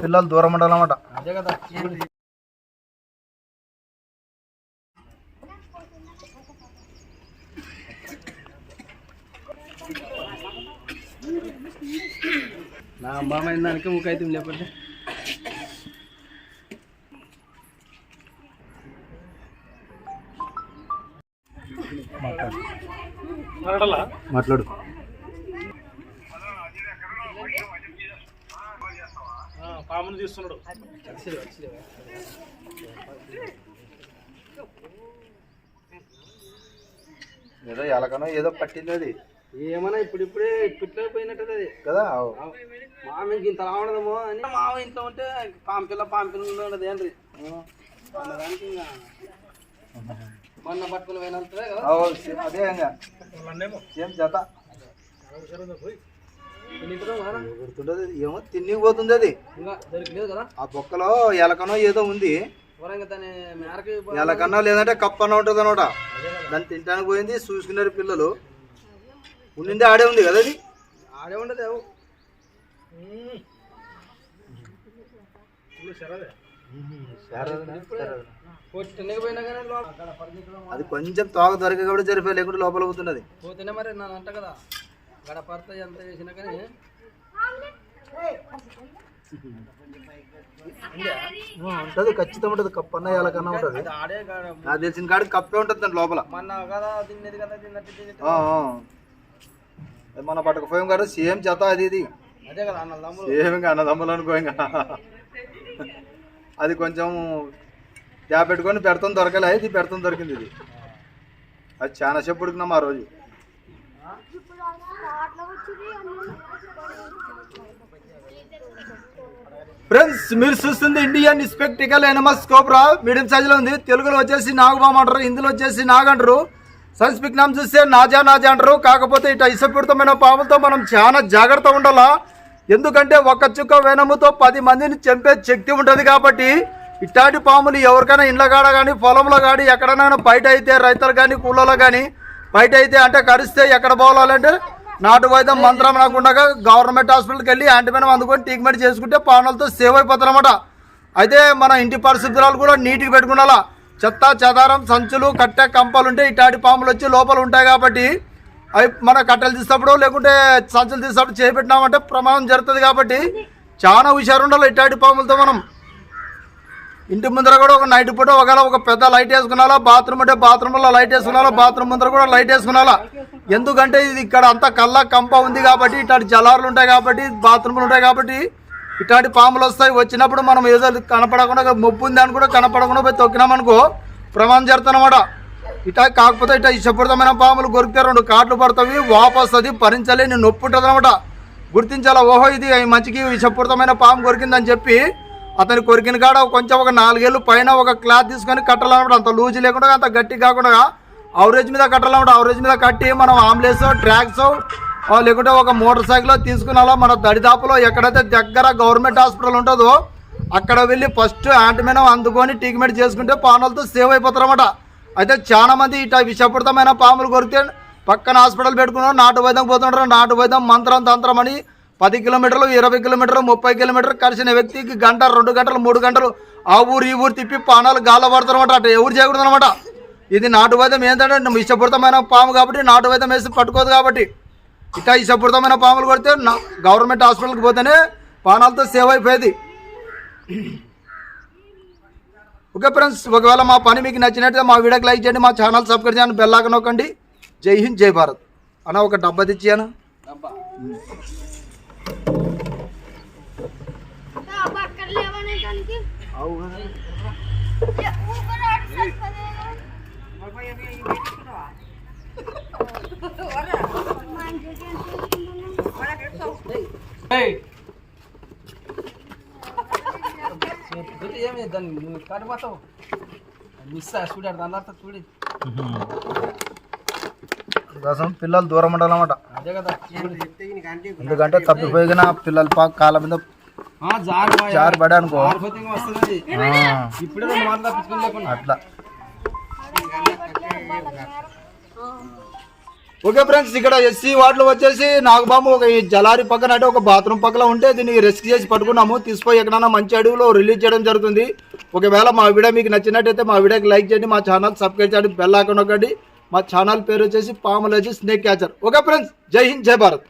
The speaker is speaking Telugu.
పిల్లలు దూరం ఉండాలన్నమాట. అదే కదా నా అమ్మమైన దానికి ముఖైతే లేకపోతే మాట్లాడు. పాముని తీస్తున్నాడు. ఏదో ఎలకనో ఏదో పట్టింది అది. ఏమన్నా ఇప్పుడు ఇప్పుడే పిట్ల పోయినట్టు అది. కదా? మామకి ఇంత రావడమో అని మామ ఇంట్లో ఉంటే పాము పిల్ల పాము పిల్ల ఉండదు ఏంటి దానికి ఇంకా. మొన్న పట్టుకుని పోయినంతదే కదా? అదే ఇంకా. సేమ్ జత. గుర్తుండదు ఏమో తిని పోతుంది అది. దొరికలేదు కదా? ఆ బొక్కలో ఎలకనో ఏదో ఉంది. వరంగా దాని మేరకి ఎలకన్నా లేదంటే కప్పన్న ఉంటుంది అనమాట. దాన్ని తింటానికి పోయింది చూసుకున్నారు పిల్లలు. ఉండింది ఆడే ఉంది కదా అది? ఆడే ఉండదు అది కొంచెం తోక దొరికే కాబట్టి జరిపోయి లేకుంటే లోపల పోతుంది అది పోతేనే మరి నన్ను అంట కదా. గడ పడత ఎంత చేసినా కానీ ఉంటుంది ఖచ్చితంగా ఉంటుంది. కప్పన్న ఎలకన్నా ఉంటుంది. అది ఆడే కాడ నాకు తెలిసిన కాడికి కప్పే ఉంటుంది దాని లోపల. మొన్న కదా తిన్నది కదా తిన్నట్టు తిన్నట్టు. ఆ, ఆ. అది మన పట్టకపోయాం కదా సేమ్ జత అది ఇది. అదే కదా అన్న తమ్ముడు. సేమ్ ఇంకా అన్నదమ్ములు అనుకో ఇంకా అది కొంచెం గ్యాప్ పెట్టుకొని పెడతాం దొరకలే ఇది పెడతాం దొరికింది ఇది. అది చాలా సేపు ఉడికినాం ఆ రోజు. ఫ్రెండ్స్ మీరు చూస్తుంది ఇండియన్ స్పెక్టికల్ ఎనమస్ కోప్రా మీడియం సైజులో ఉంది. తెలుగులో వచ్చేసి నాగబామ్ అంటారు హిందీలో వచ్చేసి నాగ్ అంటారు. సైన్స్పిక్ నామ్ చూస్తే నాజా నాజా అంటారు. కాకపోతే ఇట ఇసపూరితమైన పాములతో మనం చాలా జాగ్రత్త ఉండాలా? ఎందుకంటే ఒక చుక్క వెనముతో పది మందిని చంపే శక్తి ఉంటుంది కాబట్టి ఇట్లాంటి పాములు ఎవరికైనా ఇండ్ల కాడ కానీ పొలంలో కానీ ఎక్కడైనా బయట అయితే రైతులు కానీ కూలలో కానీ బయట అయితే అంటే కరిస్తే ఎక్కడ పోవాలంటే నాటు వైద్యం మంత్రం రాకుండా గవర్నమెంట్ హాస్పిటల్కి వెళ్ళి యాంటీబయాటిక్ అందుకొని ట్రీట్మెంట్ చేసుకుంటే పానులతో సేవ్ అయిపోతారన్నమాట. అయితే మన ఇంటి పరిశుభ్రాలు కూడా నీట్గా పెట్టుకున్నాలా చెత్త చెదారం సంచులు కట్టె కంపలు ఉంటే ఇట్లాంటి పాములు వచ్చి లోపల ఉంటాయి కాబట్టి అవి మన కట్టెలు తీసినప్పుడు లేకుంటే సంచులు తీసినప్పుడు చేపెట్టినామంటే ప్రమాదం జరుగుతుంది కాబట్టి చాలా హుషారు ఉండాలి ఇట్లాంటి పాములతో మనం. ఇంటి ముందర కూడా ఒక నైట్ పూట ఒకవేళ ఒక పెద్ద లైట్ వేసుకున్నాలా బాత్రూమ్ అంటే బాత్రూంలో లైట్ వేసుకున్నాలా బాత్రూమ్ ముందర కూడా లైట్ వేసుకున్నాలా? ఎందుకంటే ఇది ఇక్కడ అంతా కళ్ళ కంప ఉంది కాబట్టి ఇట్లాంటి జలాలు ఉంటాయి కాబట్టి బాత్రూమ్లు ఉంటాయి కాబట్టి ఇట్లాంటి పాములు వస్తాయి. వచ్చినప్పుడు మనం ఏదో కనపడకుండా మొప్పు ఉంది అని కూడా కనపడకుండా పోయి తొక్కినామనుకో ప్రమాదం జరుగుతుందన్నమాట. ఇట్లా కాకపోతే ఇట్లా ఇష్టపూరితమైన పాములు కొరికితే రెండు కాట్లు పడతాయి వాపొస్తుంది భరించలేని నొప్పి ఉంటుంది అనమాట గుర్తించాలా? ఓహో ఇది మంచికి విషపూరితమైన పాము కొరికిందని చెప్పి అతని కొరికిన కాడ కొంచెం ఒక నాలుగేళ్ళు పైన ఒక క్లాత్ తీసుకొని కట్టాలన్నమాట. అంత లూజ్ లేకుండా అంత గట్టి కాకుండా అవరేజ్ మీద కట్టాలన్నమాట. అవరేజ్ మీద కట్టి మనం ఆంబులెన్స్ ట్రాక్స్ లేకుంటే ఒక మోటార్ సైకిల్ తీసుకున్నాలో? మన దడిదాపులో ఎక్కడైతే దగ్గర గవర్నమెంట్ హాస్పిటల్ ఉంటుందో అక్కడ వెళ్ళి ఫస్ట్ యాంటీమెనం అందుకొని ట్రీట్మెంట్ చేసుకుంటే పాములతో సేవ్ అయిపోతారన్నమాట. అయితే చాలా మంది ఇట్లా విషపూరితమైన పాములు కొరికితే పక్కన హాస్పిటల్ పెట్టుకున్నారు నాటు వైద్యం పోతుంటారు నాటు వైద్యం మంత్రం తంత్రం అని పది కిలోమీటర్లు ఇరవై కిలోమీటర్లు ముప్పై కిలోమీటర్లు కలిసిన వ్యక్తికి గంట రెండు గంటలు మూడు గంటలు ఆ ఊరు ఈ ఊరు తిప్పి పానాలు గాల్లో పడతారన్నమాట అటు ఎవరు చేయకూడదు అనమాట ఇది నాటు వైద్యం ఏంటంటే నువ్వు ఇష్టపూరితమైన పాము కాబట్టి నాటు వైద్యం వేసి పట్టుకోదు కాబట్టి. ఇట్లా ఇష్టపూరితమైన పాములు కొడితే గవర్నమెంట్ హాస్పిటల్కి పోతేనే పానాలతో సేవ్ అయిపోయేది. ఓకే ఫ్రెండ్స్ ఒకవేళ మా పని మీకు నచ్చినట్లయితే మా వీడియోకి లైక్ చేయండి మా ఛానల్ సబ్స్క్రైబ్ చేయండి బెల్ ఐకాన్ నొక్కండి. జై హింద్ జై భారత్. అన్న ఒక డబ్బా తెచ్చాను అబ్బా అక్కడ లేవనే దానికి అవు ఊబర్ ఆడు సరిపోదే. మంచిగా ఏయ్. చెప్తుంటే ఏమి దాన్ని నువ్వు కడిపోతావు మిస్ చూడాడు దాని తర్వాత చూడి. కోసం పిల్లలు దూరం ఉండాలన్నమాట. అదే కదా ఎందుకంటే తప్పిపోయిన పిల్లలు పాక కాళ్ళ మీద జారు. జారి పడే అనుకో. ఇప్పుడే అట్లా. ఓకే ఫ్రెండ్స్ ఇక్కడ ఎస్సీ వార్డులో వచ్చేసి నాగబాబు ఒక ఈ జలారి పక్కన అంటే ఒక బాత్రూమ్ పక్కన ఉంటే దీన్ని రెస్క్యూ చేసి పట్టుకున్నాము. తీసుకుపోయి ఎక్కడైనా మంచి అడవిలో రిలీజ్ చేయడం జరుగుతుంది. ఒకవేళ మా వీడియో మీకు నచ్చినట్టయితే మా వీడియోకి లైక్ చేయండి మా ఛానల్ సబ్స్క్రైబ్ చేయండి బెల్ ఐకాన్ ఒకటి మా ఛానల్ పేరు వచ్చేసి పాములజీ snake catcher. Okay friends Jai Hind Jai Bharat.